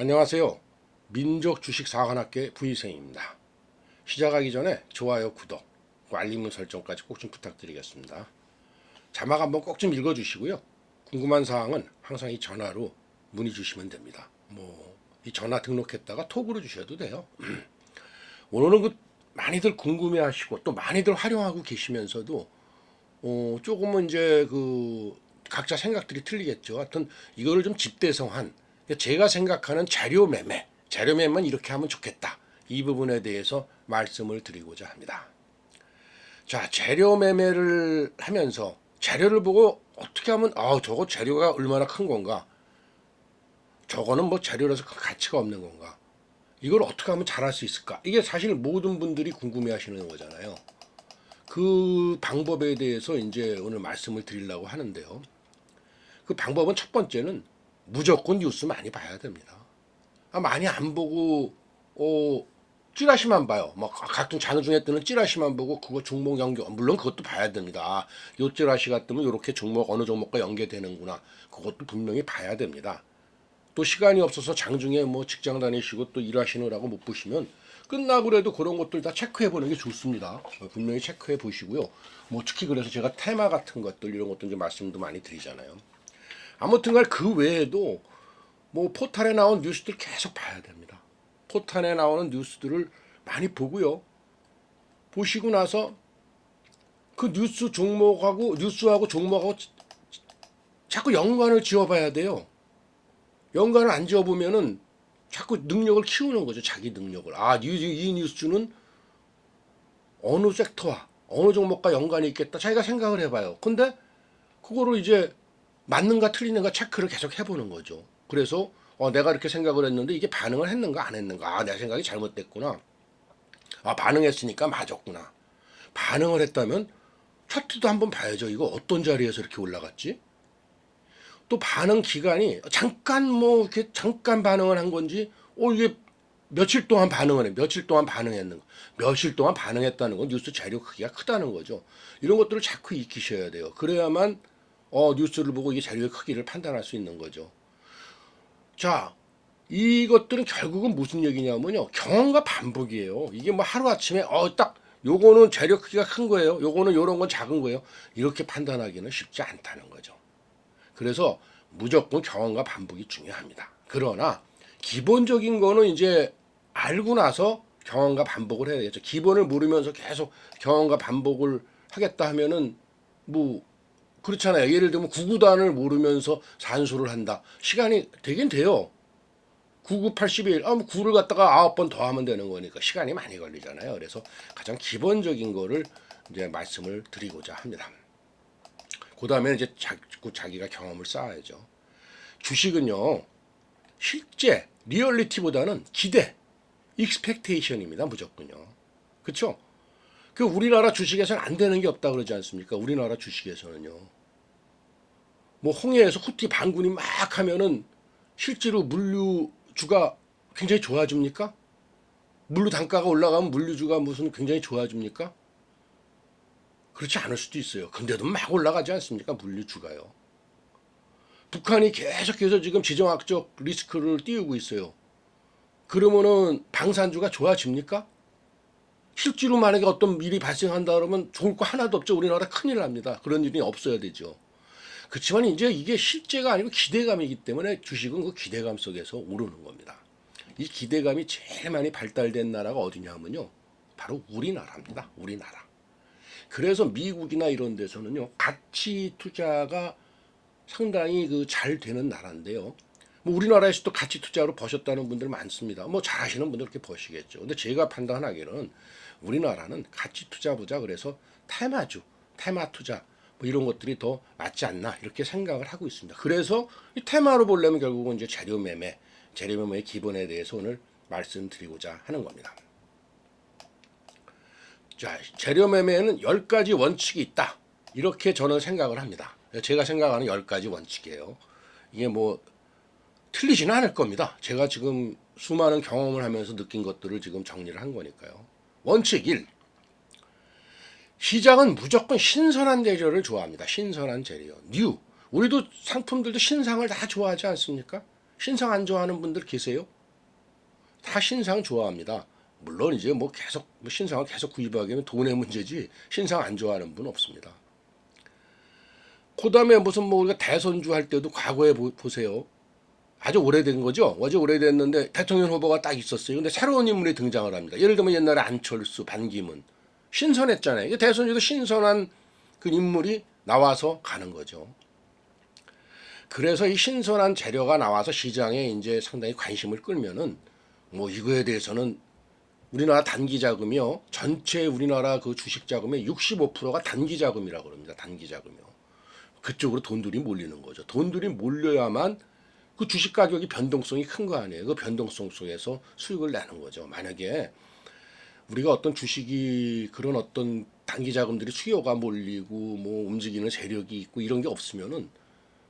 안녕하세요. 민족 주식 사관학계 부희생입니다. 시작하기 전에 좋아요, 구독, 그 알림 설정까지 꼭 좀 부탁드리겠습니다. 자막 한번 꼭 좀 읽어주시고요. 궁금한 사항은 항상 이 전화로 문의 주시면 됩니다. 뭐 이 전화 등록했다가 톡으로 주셔도 돼요. 오늘은 그 많이들 궁금해하시고 또 많이들 활용하고 계시면서도 어, 조금은 이제 그 각자 생각들이 틀리겠죠. 하여튼 이거를 좀 집대성한 제가 생각하는 자료 매매, 자료 매매만 이렇게 하면 좋겠다. 이 부분에 대해서 말씀을 드리고자 합니다. 자, 재료 매매를 하면서 재료를 보고 어떻게 하면 아, 저거 재료가 얼마나 큰 건가? 저거는 뭐 재료라서 큰 가치가 없는 건가? 이걸 어떻게 하면 잘할 수 있을까? 이게 사실 모든 분들이 궁금해 하시는 거잖아요. 그 방법에 대해서 이제 오늘 말씀을 드리려고 하는데요. 그 방법은 첫 번째는 무조건 뉴스 많이 봐야 됩니다. 아, 많이 안 보고 어, 찌라시만 봐요. 뭐 각종 장르 중에 뜨는 찌라시만 보고 그거 종목 연계 물론 그것도 봐야 됩니다. 아, 요 찌라시가 뜨면 이렇게 종목 어느 종목과 연계되는구나. 그것도 분명히 봐야 됩니다. 또 시간이 없어서 장중에 뭐 직장 다니시고 또 일하시느라고 못 보시면 끝나고 그래도 그런 것들 다 체크해 보는 게 좋습니다. 어, 분명히 체크해 보시고요. 뭐 특히 그래서 제가 테마 같은 것들 이런 것들 이제 말씀도 많이 드리잖아요. 아무튼간 그 외에도 뭐 포탈에 나온 뉴스들 계속 봐야 됩니다. 포탈에 나오는 뉴스들을 많이 보고요. 보시고 나서 그 뉴스 종목하고 뉴스하고 종목하고 자꾸 연관을 지어봐야 돼요. 연관을 안 지어보면은 자꾸 능력을 키우는 거죠. 자기 능력을. 아, 이, 이 뉴스는 어느 섹터와 어느 종목과 연관이 있겠다. 자기가 생각을 해봐요. 근데 그거를 이제 맞는가 틀리는가 체크를 계속 해보는 거죠. 그래서 어, 내가 이렇게 생각을 했는데 이게 반응을 했는가 안 했는가. 아, 내 생각이 잘못됐구나. 아, 반응했으니까 맞았구나. 반응을 했다면 차트도 한번 봐야죠. 이거 어떤 자리에서 이렇게 올라갔지? 또 반응 기간이 잠깐 뭐 이렇게 잠깐 반응을 한 건지 어 이게 며칠 동안 반응을 해 며칠 동안 반응했는 거 며칠 동안 반응했다는 건 뉴스 재료 크기가 크다는 거죠 이런 것들을 자꾸 익히셔야 돼요 그래야만 어 뉴스를 보고 이게 재료의 크기를 판단할 수 있는 거죠. 자 이것들은 결국은 무슨 얘기냐면요. 경험과 반복이에요. 이게 뭐 하루 아침에 어 딱 요거는 재료 크기가 큰 거예요. 요거는 요런 건 작은 거예요. 이렇게 판단하기는 쉽지 않다는 거죠. 그래서 무조건 경험과 반복이 중요합니다. 그러나 기본적인 거는 이제 알고 나서 경험과 반복을 해야 되겠죠. 기본을 모르면서 계속 경험과 반복을 하겠다 하면은 뭐 그렇잖아요. 예를 들면 구구단을 모르면서 산수를 한다. 시간이 되긴 돼요. 99, 81, 아, 뭐 9를 갖다가 9번 더 하면 되는 거니까 시간이 많이 걸리잖아요. 그래서 가장 기본적인 거를 이제 말씀을 드리고자 합니다. 그 다음에 이제 자꾸 자기가 경험을 쌓아야죠. 주식은요, 실제 리얼리티보다는 기대, 익스펙테이션입니다. 무조건요. 그렇죠? 그 우리나라 주식에서는 안 되는 게 없다 그러지 않습니까? 우리나라 주식에서는요. 뭐 홍해에서 후티 반군이 막 하면은 실제로 물류주가 굉장히 좋아집니까? 물류 단가가 올라가면 물류주가 무슨 굉장히 좋아집니까? 그렇지 않을 수도 있어요. 근데도 막 올라가지 않습니까? 물류주가요. 북한이 계속해서 지금 지정학적 리스크를 띄우고 있어요. 그러면은 방산주가 좋아집니까? 실제로 만약에 어떤 일이 발생한다 그러면 좋을 거 하나도 없죠. 우리나라 큰일 납니다. 그런 일이 없어야 되죠. 그렇지만 이제 이게 실제가 아니고 기대감이기 때문에 주식은 그 기대감 속에서 오르는 겁니다. 이 기대감이 제일 많이 발달된 나라가 어디냐면요. 바로 우리나라입니다. 우리나라. 그래서 미국이나 이런 데서는요 가치 투자가 상당히 그 잘 되는 나라인데요. 뭐 우리나라에서도 가치 투자로 버셨다는 분들 많습니다. 뭐 잘하시는 분들 이렇게 버시겠죠. 근데 제가 판단하기는 우리나라는 가치 투자 보자 그래서 테마주, 테마 투자 뭐 이런 것들이 더 맞지 않나 이렇게 생각을 하고 있습니다. 그래서 이 테마로 보려면 결국은 이제 재료 매매, 재료 매매의 기본에 대해서 오늘 말씀드리고자 하는 겁니다. 자, 재료 매매에는 10가지 원칙이 있다. 이렇게 저는 생각을 합니다. 제가 생각하는 10가지 원칙이에요. 이게 뭐 틀리지는 않을 겁니다. 제가 지금 수많은 경험을 하면서 느낀 것들을 지금 정리를 한 거니까요. 원칙 1. 시장은 무조건 신선한 재료를 좋아합니다. 신선한 재료. 뉴. 우리도 상품들도 신상을 다 좋아하지 않습니까? 신상 안 좋아하는 분들 계세요? 다 신상 좋아합니다. 물론 이제 뭐 계속 뭐 신상을 계속 구입하기는 돈의 문제지 신상 안 좋아하는 분 없습니다. 그다음에 무슨 뭐 우리가 대선주 할 때도 과거에 보, 보세요. 아주 오래된 거죠. 어제 오래됐는데 대통령 후보가 딱 있었어요. 근데 새로운 인물이 등장을 합니다. 예를 들면 옛날에 안철수, 반기문 신선했잖아요. 이게 대선주도 신선한 그 인물이 나와서 가는 거죠. 그래서 이 신선한 재료가 나와서 시장에 이제 상당히 관심을 끌면은 뭐 이거에 대해서는 우리나라 단기 자금이요. 전체 우리나라 그 주식 자금의 65%가 단기 자금이라고 그럽니다. 단기 자금이요. 그쪽으로 돈들이 몰리는 거죠. 돈들이 몰려야만 그 주식 가격이 변동성이 큰 거 아니에요. 그 변동성 속에서 수익을 내는 거죠. 만약에 우리가 어떤 주식이 그런 어떤 단기 자금들이 수요가 몰리고 뭐 움직이는 세력이 있고 이런 게 없으면은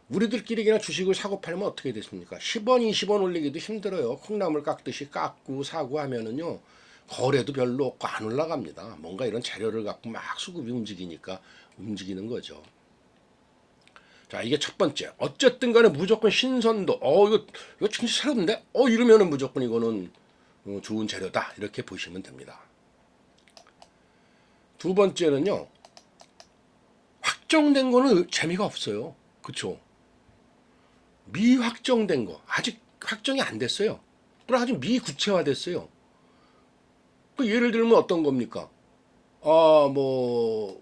우리들끼리 그냥 주식을 사고 팔면 어떻게 됐습니까? 10원, 20원 올리기도 힘들어요. 콩나물 깎듯이 깎고 사고 하면은요. 거래도 별로 없고 안 올라갑니다. 뭔가 이런 재료를 갖고 막 수급이 움직이니까 움직이는 거죠. 자, 이게 첫 번째. 어쨌든 간에 무조건 신선도. 어, 이거, 이거 진짜 새롭는데? 어, 이러면은 무조건 이거는 어, 좋은 재료다. 이렇게 보시면 됩니다. 두 번째는요. 확정된 거는 재미가 없어요. 그쵸? 미확정된 거. 아직 확정이 안 됐어요. 그럼 아직 미구체화 됐어요. 그 예를 들면 어떤 겁니까? 아, 뭐,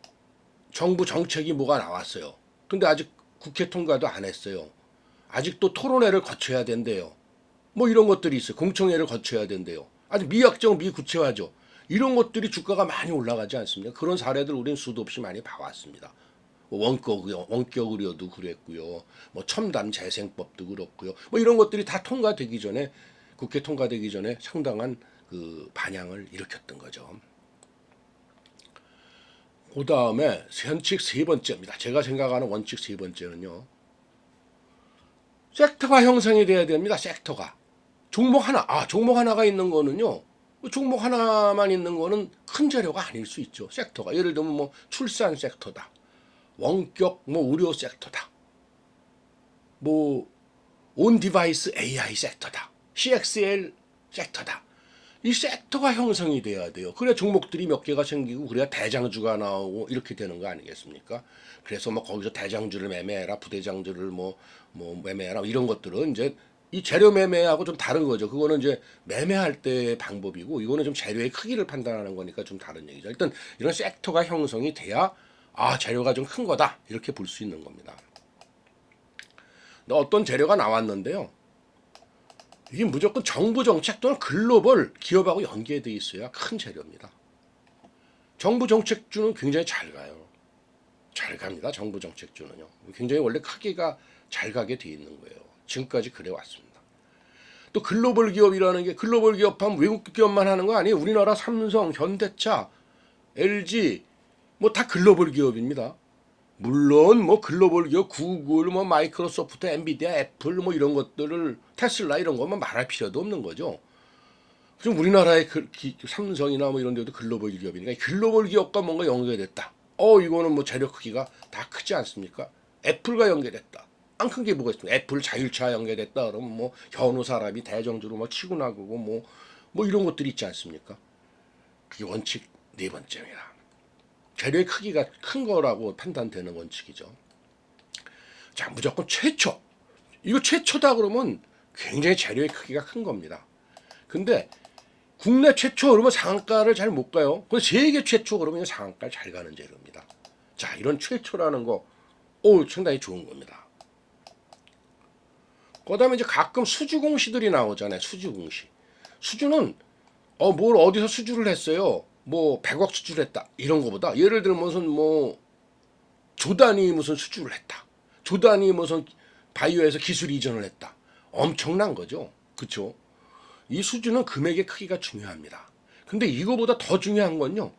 정부 정책이 뭐가 나왔어요. 근데 아직 국회 통과도 안 했어요. 아직도 토론회를 거쳐야 된대요. 뭐 이런 것들이 있어요. 공청회를 거쳐야 된대요. 아직 미확정, 미구체화죠. 이런 것들이 주가가 많이 올라가지 않습니까? 그런 사례들 우리는 수도 없이 많이 봐왔습니다. 뭐 원격, 원격 의료도 그랬고요. 뭐 첨단 재생법도 그렇고요. 뭐 이런 것들이 다 통과되기 전에 국회 통과되기 전에 상당한 그 반향을 일으켰던 거죠. 그 다음에 원칙 세 번째입니다. 제가 생각하는 원칙 세 번째는요. 섹터가 형성이 돼야 됩니다. 섹터가. 종목 하나, 아, 종목 하나가 있는 거는요. 종목 하나만 있는 거는 큰 재료가 아닐 수 있죠. 섹터가. 예를 들면 뭐 출산 섹터다. 원격 뭐 의료 섹터다. 뭐 온 디바이스 AI 섹터다. CXL 섹터다. 이 섹터가 형성이 돼야 돼요. 그래야 종목들이 몇 개가 생기고 그래야 대장주가 나오고 이렇게 되는 거 아니겠습니까? 그래서 뭐 거기서 대장주를 매매해라, 부대장주를 뭐 뭐 매매해라 이런 것들은 이제 이 재료 매매하고 좀 다른 거죠. 그거는 이제 매매할 때의 방법이고 이거는 좀 재료의 크기를 판단하는 거니까 좀 다른 얘기죠. 일단 이런 섹터가 형성이 돼야 아 재료가 좀 큰 거다 이렇게 볼 수 있는 겁니다. 어떤 재료가 나왔는데요. 이게 무조건 정부 정책 또는 글로벌 기업하고 연계돼 있어야 큰 재료입니다. 정부 정책주는 굉장히 잘 가요. 잘 갑니다. 정부 정책주는요. 굉장히 원래 크기가 잘 가게 돼 있는 거예요. 지금까지 그래 왔습니다. 또 글로벌 기업이라는 게 글로벌 기업하면 외국 기업만 하는 거 아니에요. 우리나라 삼성, 현대차, LG 뭐 다 글로벌 기업입니다. 물론 뭐 글로벌 기업 구글, 뭐 마이크로소프트, 엔비디아, 애플 뭐 이런 것들을 테슬라 이런 것만 말할 필요도 없는 거죠. 지금 우리나라의 그 기- 삼성이나 뭐 이런 데도 글로벌 기업이니까 글로벌 기업과 뭔가 연계됐다. 어 이거는 뭐 재력 크기가 다 크지 않습니까? 애플과 연계됐다. 안 큰 게 뭐가 있습니까? 애플 자율차 연계됐다. 그러면 뭐 현우 사람이 대정주로 뭐 치고 나가고 뭐뭐 이런 것들이 있지 않습니까? 그게 원칙 네 번째입니다. 재료의 크기가 큰 거라고 판단되는 원칙이죠. 자, 무조건 최초. 이거 최초다 그러면 굉장히 재료의 크기가 큰 겁니다. 근데 국내 최초 그러면 상한가를 잘 못 가요. 그 세계 최초 그러면 상한가를 잘 가는 재료입니다. 자, 이런 최초라는 거, 오, 상당히 좋은 겁니다. 그 다음에 이제 가끔 수주 공시들이 나오잖아요. 수주 공시. 수주는 어 뭘 어디서 수주를 했어요. 뭐 100억 수주를 했다. 이런 거보다 예를 들면 무슨 뭐 조단이 무슨 수주를 했다. 조단이 무슨 바이오에서 기술 이전을 했다. 엄청난 거죠. 그렇죠? 이 수주는 금액의 크기가 중요합니다. 근데 이거보다 더 중요한 건요.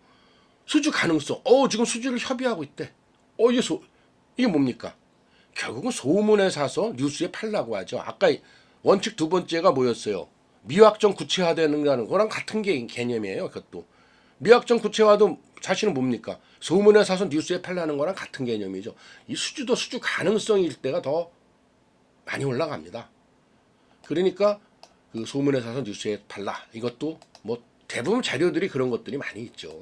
수주 가능성. 어, 지금 수주를 협의하고 있대. 어, 이게 소, 이게 뭡니까? 결국은 소문에 사서 뉴스에 팔라고 하죠. 아까 원칙 두 번째가 뭐였어요? 미확정 구체화되는 거랑 같은 게 개념이에요. 그것도 미확정 구체화도 자신은 뭡니까? 소문에 사서 뉴스에 팔라는 거랑 같은 개념이죠. 이 수주도 수주 가능성일 때가 더 많이 올라갑니다. 그러니까 그 소문에 사서 뉴스에 팔라. 이것도 뭐 대부분 자료들이 그런 것들이 많이 있죠.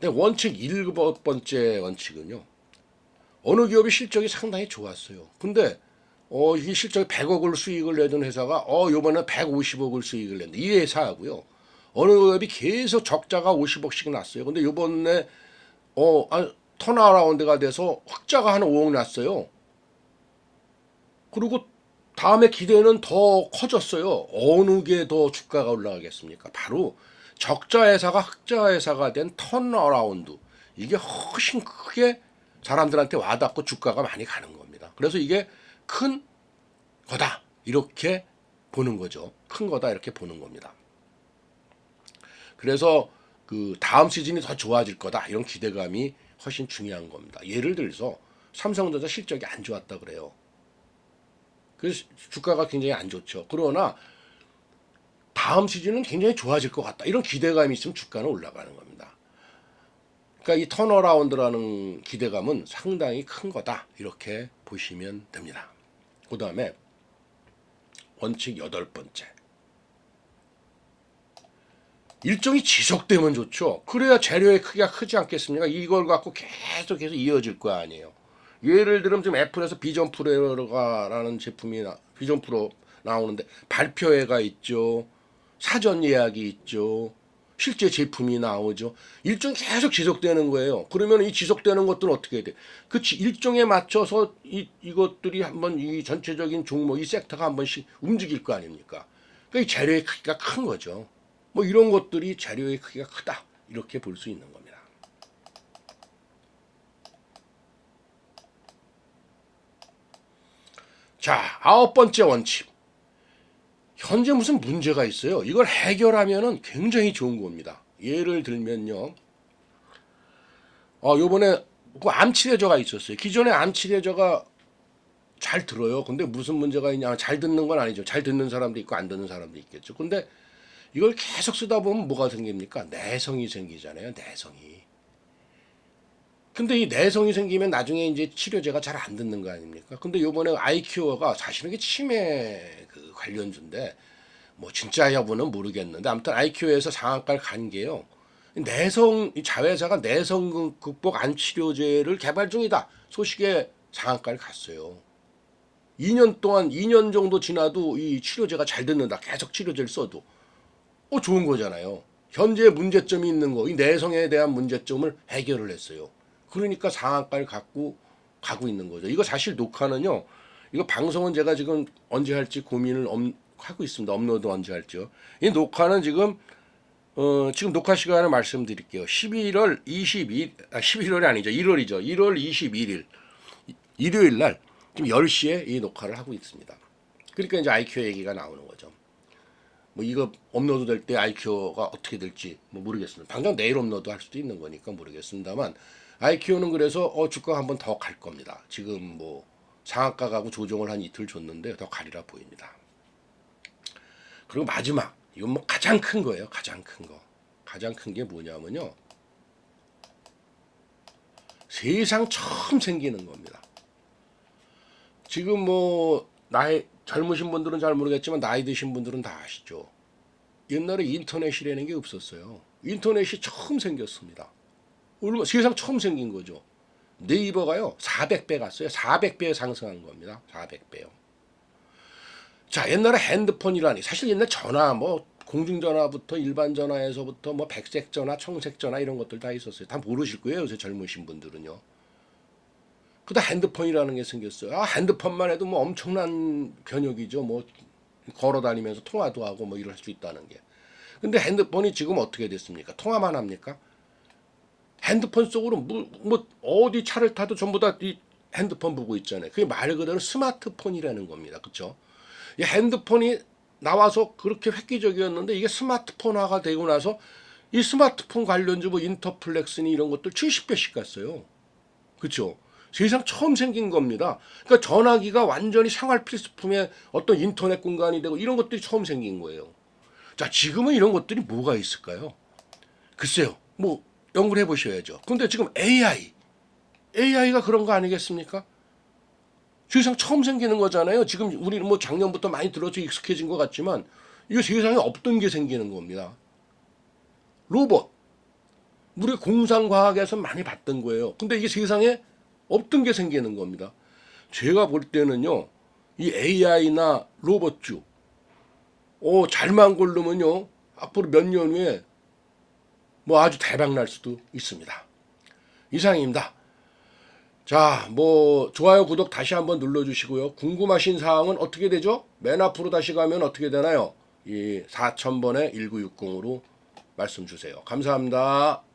근데 원칙 일곱 번째 원칙은요. 어느 기업이 실적이 상당히 좋았어요. 근데 어, 이 실적이 100억을 수익을 내던 회사가 어, 요번에 150억을 수익을 낸다. 이 회사하고요. 어느 기업이 계속 적자가 50억씩 났어요. 근데 요번에 어, 아, 턴어라운드가 돼서 흑자가 한 5억 났어요. 그리고 다음에 기대는 더 커졌어요. 어느 게 더 주가가 올라가겠습니까? 바로 적자 회사가 흑자 회사가 된 턴어라운드. 이게 훨씬 크게 사람들한테 와닿고 주가가 많이 가는 겁니다. 그래서 이게 큰 거다. 이렇게 보는 거죠. 큰 거다. 이렇게 보는 겁니다. 그래서 그 다음 시즌이 더 좋아질 거다. 이런 기대감이 훨씬 중요한 겁니다. 예를 들어서 삼성전자 실적이 안 좋았다 그래요. 그래서 주가가 굉장히 안 좋죠. 그러나 다음 시즌은 굉장히 좋아질 것 같다. 이런 기대감이 있으면 주가는 올라가는 겁니다. 그러니까 이 턴어라운드라는 기대감은 상당히 큰 거다. 이렇게 보시면 됩니다. 그 다음에 원칙 여덟 번째. 일정이 지속되면 좋죠. 그래야 재료의 크기가 크지 않겠습니까? 이걸 갖고 계속해서 이어질 거 아니에요. 예를 들면 지금 애플에서 비전 프로라는 제품이 나, 비전 프로 나오는데 발표회가 있죠. 사전 예약이 있죠. 실제 제품이 나오죠. 일정이 계속 지속되는 거예요. 그러면 이 지속되는 것들은 어떻게 돼? 그 지- 일정에 맞춰서 이, 이것들이 한번 이 전체적인 종목, 이 섹터가 한 번씩 움직일 거 아닙니까? 그러니까 이 재료의 크기가 큰 거죠. 뭐 이런 것들이 재료의 크기가 크다. 이렇게 볼 수 있는 겁니다. 자, 아홉 번째 원칙. 현재 무슨 문제가 있어요. 이걸 해결하면은 굉장히 좋은 겁니다. 예를 들면요. 어, 요번에 그 암치레저가 있었어요. 기존에 암치레저가 잘 들어요. 근데 무슨 문제가 있냐? 잘 듣는 건 아니죠. 잘 듣는 사람도 있고 안 듣는 사람도 있겠죠. 근데 이걸 계속 쓰다 보면 뭐가 생깁니까? 내성이 생기잖아요. 내성이. 근데 이 내성이 생기면 나중에 이제 치료제가 잘 안 듣는 거 아닙니까? 근데 요번에 아이큐어가 사실은 치매 그 관련주인데 뭐 진짜 여부는 모르겠는데 아무튼 아이큐어에서 상한가를 간 게요. 내성 이 자회사가 내성 극복 안 치료제를 개발 중이다. 소식에 상한가를 갔어요. 2년 동안 2년 정도 지나도 이 치료제가 잘 듣는다. 계속 치료제를 써도 어 좋은 거잖아요. 현재 문제점이 있는 거, 이 내성에 대한 문제점을 해결을 했어요. 그러니까 상한가를 갖고 가고 있는 거죠. 이거 사실 녹화는요. 이거 방송은 제가 지금 언제 할지 고민을 엄- 하고 있습니다. 업로드 언제 할지요. 이 녹화는 지금 어, 지금 녹화 시간을 말씀드릴게요. 11월 22일, 아, 11월이 아니죠. 1월이죠. 1월 21일. 일요일 날 지금 10시에 이 녹화를 하고 있습니다. 그러니까 이제 IQ 얘기가 나오는 거죠. 뭐 이거 업로드 될 때 IQ가 어떻게 될지 뭐 모르겠습니다. 당장 내일 업로드 할 수도 있는 거니까 모르겠습니다만 IQ는 그래서 어 주가가 한번 더 갈 겁니다. 지금 뭐 상한가 가고 조정을 한 이틀 줬는데 더 가리라 보입니다. 그리고 마지막 이건 뭐 가장 큰 거예요. 가장 큰 거. 가장 큰 게 뭐냐면요. 세상 처음 생기는 겁니다. 지금 뭐 나이 젊으신 분들은 잘 모르겠지만 나이 드신 분들은 다 아시죠. 옛날에 인터넷이라는 게 없었어요. 인터넷이 처음 생겼습니다. 얼마 세상 처음 생긴 거죠. 네이버가요 400배 갔어요. 400배 상승한 겁니다. 400배요. 자 옛날에 핸드폰이라니 사실 옛날 전화 뭐 공중전화부터 일반 전화에서부터 뭐 백색 전화, 청색 전화 이런 것들 다 있었어요. 다 모르실 거예요. 요새 젊으신 분들은요. 그다 핸드폰이라는 게 생겼어요. 아 핸드폰만 해도 뭐 엄청난 변혁이죠. 뭐 걸어 다니면서 통화도 하고 뭐 이럴 수 있다는 게. 근데 핸드폰이 지금 어떻게 됐습니까? 통화만 합니까? 핸드폰 속으로 뭐, 뭐 어디 차를 타도 전부 다 이 핸드폰 보고 있잖아요. 그게 말 그대로 스마트폰이라는 겁니다. 그렇죠? 이 핸드폰이 나와서 그렇게 획기적이었는데 이게 스마트폰화가 되고 나서 이 스마트폰 관련주 뭐 인터플렉스니 이런 것들 70배씩 갔어요. 그렇죠? 세상 처음 생긴 겁니다. 그러니까 전화기가 완전히 생활 필수품의 어떤 인터넷 공간이 되고 이런 것들이 처음 생긴 거예요. 자, 지금은 이런 것들이 뭐가 있을까요? 글쎄요. 뭐 연구를 해 보셔야죠. 근데 지금 AI, AI가 그런 거 아니겠습니까? 세상 처음 생기는 거잖아요. 지금 우리는 뭐 작년부터 많이 들어서 익숙해진 것 같지만 이거 세상에 없던 게 생기는 겁니다. 로봇. 우리 공상과학에서 많이 봤던 거예요. 근데 이게 세상에 없던 게 생기는 겁니다. 제가 볼 때는요, 이 AI나 로봇주, 어, 잘만 고르면요, 앞으로 몇 년 후에 뭐 아주 대박 날 수도 있습니다. 이상입니다. 자, 뭐 좋아요, 구독 다시 한번 눌러주시고요. 궁금하신 사항은 어떻게 되죠? 맨 앞으로 다시 가면 어떻게 되나요? 이 4000번에 1960으로 말씀 주세요. 감사합니다.